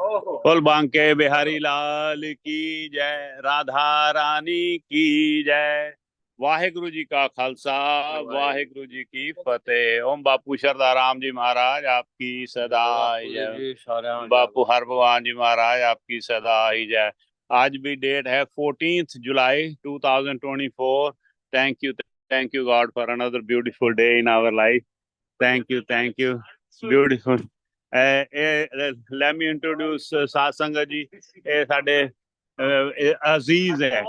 बोल बांके बिहारी लाल की जय राधा रानी की जय ਵਾਹਿਗੁਰੂ ਜੀ ਕਾ ਖਾਲਸਾ ਵਾਹਿਗੁਰੂ ਜੀ ਕੀ ਫਤਿਹ ਓਮ ਬਾਪੂ ਸ਼ਰਦਾ ਰਾਮ ਜੀ ਮਹਾਰਾਜ ਆਪਕੀ ਸਦਾ ਜੈ बापू हर भगवान जी महाराज आपकी सदा ही जय आज भी डेट है 14th July 2024 thank you thank you god for another beautiful day in our life thank you thank you beautiful let me introduce uh, ਸਾਧ ਜੀ। ਇਹ ਸਾਡੇ ਇਹ ਅਜ਼ੀਜ਼ ਹੈ।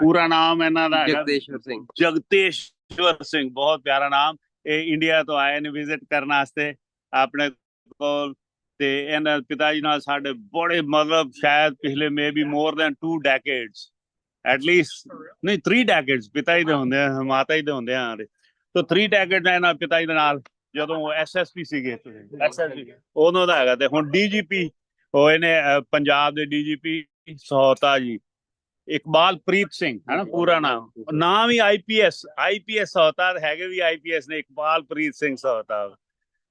ਪੂਰਾ ਨਾਮ ਇਹਨਾਂ ਦਾ ਹੈਗਾ। ਜਗਦੇਸ਼ਵਰ ਸਿੰਘ। ਜਗਤੇਸ਼ਵਰ ਸਿੰਘ ਬਹੁਤ ਪਿਆਰਾ ਨਾਮ। ਇਹ ਇੰਡੀਆ ਤੋਂ ਆਏ ਨੇ ਵਿਜ਼ਿਟ ਕਰਨ ਵਾਸਤੇ ਆਪਣੇ ਕੋਲ। ਤੇ ਇਹਨਾਂ ਪਿਤਾ ਜੀ ਨਾਲ ਸਾਡੇ ਬੜੇ ਮਤਲਬ ਸ਼ਾਇਦ ਪਿਛਲੇ maybe more than 2 decades at least ਨਹੀਂ 3 ਡੈਕੇਡਸ ਪਿਤਾ ਜੀ ਦੇ ਹੁੰਦੇ ਆ ਮਾਤਾ ਜੀ ਦੇ ਹੁੰਦੇ ਆ ਤਾਂ 3 ਡੈਕੇਡ ਇਹਨਾਂ ਪਿਤਾ ਜੀ ਦੇ ਨਾਲ ਜਦੋਂ ਐਸਐਸਪੀ ਸੀਗੇ। ਐਸਐਸਪੀ ਉਹਨਾਂ ਦਾ ਹੈਗਾ। ਤੇ ਹੁਣ ਡੀਜੀਪੀ ਹੋਏ ਨੇ ਪੰਜਾਬ ਦੇ ਡੀਜੀਪੀ ਸਹੋਤਾ ਜੀ। ਇਕਬਾਲ ਪ੍ਰੀਤ ਸਿੰਘ ਹੈ ਨਾ ਪੂਰਾ ਨਾਮ। ਨਾਮ ਵੀ ਆਈਪੀਐਸ ਆਈਪੀਐਸ ਹੋਤਾ ਹੈਗੇ ਵੀ ਆਈਪੀਐਸ ਨੇ ਇਕਬਾਲ ਪ੍ਰੀਤ ਸਿੰਘ ਹੋਤਾ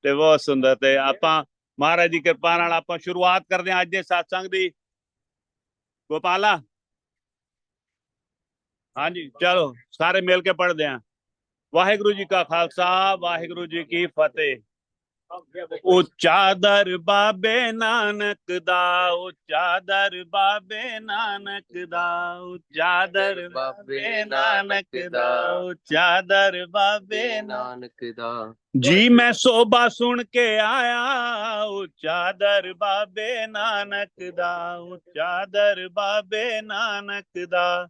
ਤੇ ਬਹੁਤ ਸੁੰਦਰ ਤੇ ਆਪਾਂ ਮਹਾਰਾਜ ਦੀ ਕਿਰਪਾ ਨਾਲ ਆਪਾਂ ਸ਼ੁਰੂਆਤ ਕਰਦੇ ਹਾਂ ਅੱਜ ਦੇ satsang ਦੀ। ਗੋਪਾਲਾ? ਹਾਂਜੀ ਚਲੋ ਸਾਰੇ ਮਿਲ ਕੇ ਪੜ੍ਹਦੇ ਹਾਂ। ਵਾਹਿਗੁਰੂ ਜੀ ਕਾ ਖਾਲਸਾ, ਵਾਹਿਗੁਰੂ ਜੀ ਕੀ ਫਤਿਹ। ਉੱਚਾ ਦਰ ਬਾਬੇ ਨਾਨਕ ਦਾ, ਉੱਚਾ ਦਰ ਬਾਬੇ ਨਾਨਕ ਦਾ, ਉੱਚਾ ਦਰ ਬਾਬੇ ਨਾਨਕ ਦਾ, ਉੱਚਾ ਦਰ ਬਾਬੇ ਨਾਨਕ ਦਾ। ਜੀ, ਮੈਂ ਸੋਭਾ ਸੁਣ ਕੇ ਆਇਆ, ਉੱਚਾ ਦਰ ਬਾਬੇ ਨਾਨਕ ਦਾ, ਉੱਚਾ ਦਰ ਬਾਬੇ ਨਾਨਕ ਦਾ।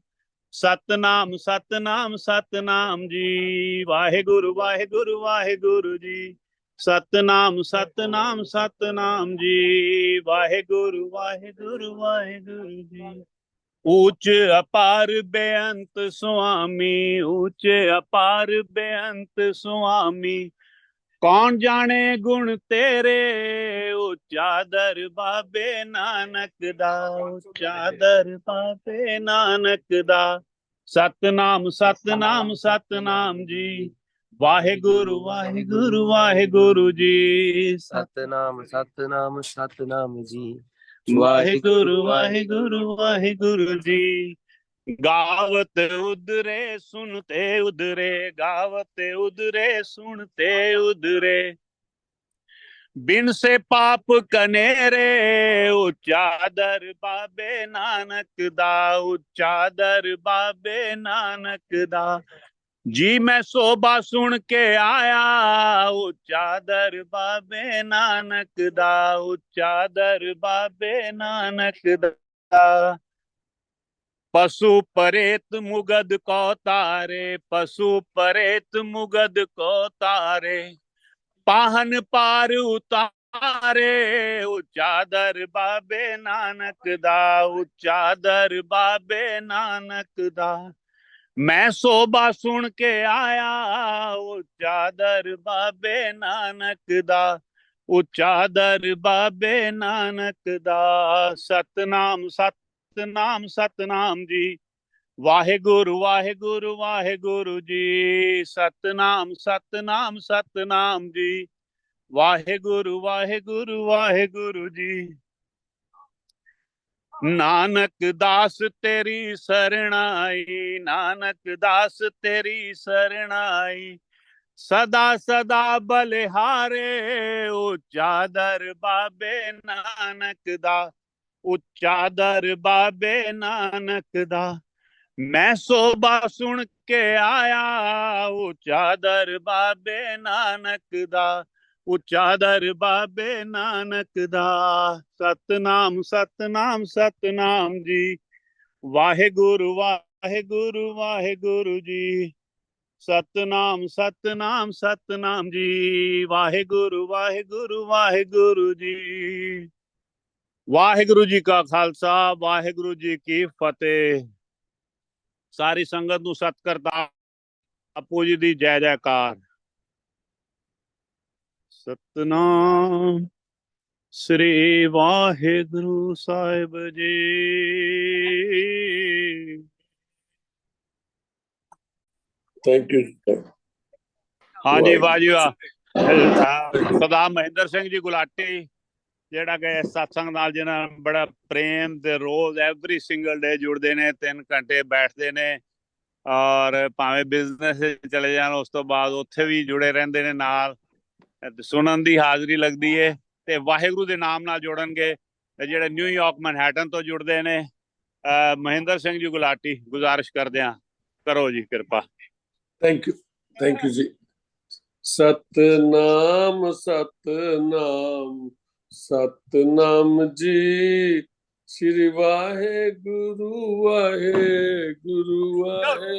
ਸਤਨਾਮ ਸਤਨਾਮ ਸਤਨਾਮ ਜੀ। ਵਾਹਿਗੁਰੂ ਵਾਹਿਗੁਰੂ ਵਾਹਿਗੁਰੂ ਜੀ। ਸਤਨਾਮ ਸਤਨਾਮ ਸਤਨਾਮ ਜੀ। ਵਾਹਿਗੁਰੂ ਵਾਹਿਗੁਰੂ ਵਾਹਿਗੁਰੂ ਜੀ। ਉੱਚ ਅਪਾਰ ਬੇਅੰਤ ਸੁਆਮੀ, ਉੱਚ ਅਪਾਰ ਬੇਅੰਤ ਸੁਆਮੀ। ਕੌਣ ਜਾਣੇ ਗੁਣ ਤੇਰੇ? ਉੱਚਾ ਦਰ ਬਾਬੇ ਨਾਨਕ ਦਾ ਉੱਚਾ ਦਰ ਬਾਬੇ ਨਾਨਕ ਦਾ। ਸਤਨਾਮ ਸਤਨਾਮ ਸਤਨਾਮ ਜੀ। ਵਾਹਿਗੁਰੂ ਵਾਹਿਗੁਰੂ ਵਾਹਿਗੁਰੂ ਜੀ। ਸਤਨਾਮ ਸਤਨਾਮ ਸਤਨਾਮ ਜੀ। ਵਾਹਿਗੁਰੂ ਵਾਹਿਗੁਰੂ ਵਾਹਿਗੁਰੂ ਜੀ। ਗਾਵਤ ਉਦਰੇ ਸੁਨਤੇ ਉਦਰੇ ਗਾਵਤ ਉਦਰੇ ਸੁਨਤੇ ਉਦਰੇ ਬਿਨ ਸੇ ਪਾਪ ਕਨੇਰੇ, ਉੱਚਾ ਦਰ ਬਾਬੇ ਨਾਨਕ ਦਾ, ਉੱਚਾ ਦਰ ਬਾਬੇ ਨਾਨਕ ਦਾ। ਜੀ ਮੈਂ ਸੋਭਾ ਸੁਣ ਕੇ ਆਇਆ, ਉੱਚਾ ਦਰ ਬਾਬੇ ਨਾਨਕ ਦਾ, ਉੱਚਾ ਦਰ ਬਾਬੇ ਨਾਨਕ ਦਾ। ਪਸ਼ੂ ਪਰੇਤ ਮੁਗਦ ਕੋ ਤਾਰੇ, ਪਸ਼ੂ ਪਰੇਤ ਮੁਗਦ ਕੋ ਤਾਰੇ। ਪਾਹਨ ਪਾਰ ਉਤਾਰੇ ਉੱਚਾ ਦਰ ਬਾਬੇ ਨਾਨਕ ਦਾ ਉੱਚਾ ਦਰ ਬਾਬੇ ਨਾਨਕ ਦਾ। ਮੈਂ ਸੋਭਾ ਸੁਣ ਕੇ ਆਇਆ ਉੱਚਾ ਦਰ ਬਾਬੇ ਨਾਨਕ ਦਾ ਉੱਚਾ ਦਰ ਬਾਬੇ ਨਾਨਕ ਦਾ। ਸਤਨਾਮ ਸਤਨਾਮ ਸਤਨਾਮ ਜੀ। ਵਾਹਿਗੁਰੂ ਵਾਹਿਗੁਰੂ ਵਾਹਿਗੁਰੂ ਜੀ। ਸਤਨਾਮ ਸਤਨਾਮ ਸਤਨਾਮ ਜੀ। ਵਾਹਿਗੁਰੂ ਵਾਹਿਗੁਰੂ ਵਾਹਿਗੁਰੂ ਜੀ। ਨਾਨਕ ਦਾਸ ਤੇਰੀ ਸਰਣਾਈ ਨਾਨਕ ਦਾਸ ਤੇਰੀ ਸਰਣਾਈ ਸਦਾ ਸਦਾ ਬਲਿਹਾਰੇ, ਉੱਚਾ ਦਰ ਬਾਬੇ ਨਾਨਕ ਦਾ। ਉੱਚਾ ਦਰ ਬਾਬੇ ਨਾਨਕ ਦਾ। ਮੈਂ ਸੋਭਾ ਸੁਣ ਕੇ ਆਇਆ, ਉੱਚਾ ਦਰ ਬਾਬੇ ਨਾਨਕ ਦਾ। ਉੱਚਾ ਦਰ ਬਾਬੇ ਨਾਨਕ ਦਾ। ਸਤਨਾਮ ਸਤਨਾਮ ਸਤਨਾਮ ਜੀ। ਵਾਹਿਗੁਰੂ ਵਾਹਿਗੁਰੂ ਵਾਹਿਗੁਰੂ ਜੀ। ਸਤਨਾਮ ਸਤਨਾਮ ਸਤਨਾਮ ਜੀ। ਵਾਹਿਗੁਰੂ ਵਾਹਿਗੁਰੂ ਵਾਹਿਗੁਰੂ ਜੀ। ਵਾਹਿਗੁਰੂ ਜੀ ਕਾ ਖਾਲਸਾ ਵਾਹਿਗੁਰੂ ਜੀ ਕੀ ਫਤਿਹ। ਸਾਰੀ ਸੰਗਤ ਨੂੰ ਸਤ ਕਰਤਾ ਆਪੋ ਜੀ ਦੀ ਜੈ ਜੈਕਾਰ। ਸਤਨਾਮ ਸ੍ਰੀ ਵਾਹਿਗੁਰੂ ਸਾਹਿਬ ਜੀ। ਥੈਂਕ ਯੂ ਹਾਂਜੀ। ਵਾਹ ਜੀ ਵਾਹ ਸਰਦਾਰ ਮਹਿੰਦਰ ਸਿੰਘ ਜੀ ਗੁਲਾਟੀ। ਜਿਹੜਾ ਕਿ ਇਸ ਸਤਸੰਗ ਨਾਲ ਜਿਹਨਾਂ ਬੜਾ ਪ੍ਰੇਮ ਤੇ ਰੋਜ਼ ਐਵਰੀ ਸਿੰਗਲ ਡੇ ਜੁੜਦੇ ਨੇ 3 ਘੰਟੇ ਬੈਠਦੇ ਨੇ ਔਰ ਭਾਵੇਂ ਬਿਜ਼ਨਸ ਚਲੇ ਜਾਣ ਉਸ ਤੋਂ ਬਾਅਦ ਉੱਥੇ ਵੀ ਜੁੜੇ ਰਹਿੰਦੇ ਨੇ ਨਾਲ। ਸੁਣਨ ਦੀ ਹਾਜ਼ਰੀ ਲੱਗਦੀ ਏ ਤੇ ਵਾਹਿਗੁਰੂ ਦੇ ਨਾਮ ਨਾਲ ਜੁੜਨਗੇ ਜਿਹੜੇ ਨਿਊਯਾਰਕ ਮਨਹੈਟਨ ਤੋਂ ਜੁੜਦੇ ਨੇ ਅਹ ਮਹਿੰਦਰ ਸਿੰਘ ਜੀ ਗੁਲਾਟੀ ਗੁਜ਼ਾਰਿਸ਼ ਕਰਦੇ ਆ ਕਰੋ ਜੀ ਕਿਰਪਾ। Thank you. Thank you, ਜੀ। ਸਤਨਾਮ ਸਤਨਾਮ। ਸਤਨਾਮ ਜੀ ਸ੍ਰੀ ਵਾਹਿਗੁਰੂ ਵਾਹਿਗੁਰੂ ਵਾਹਿ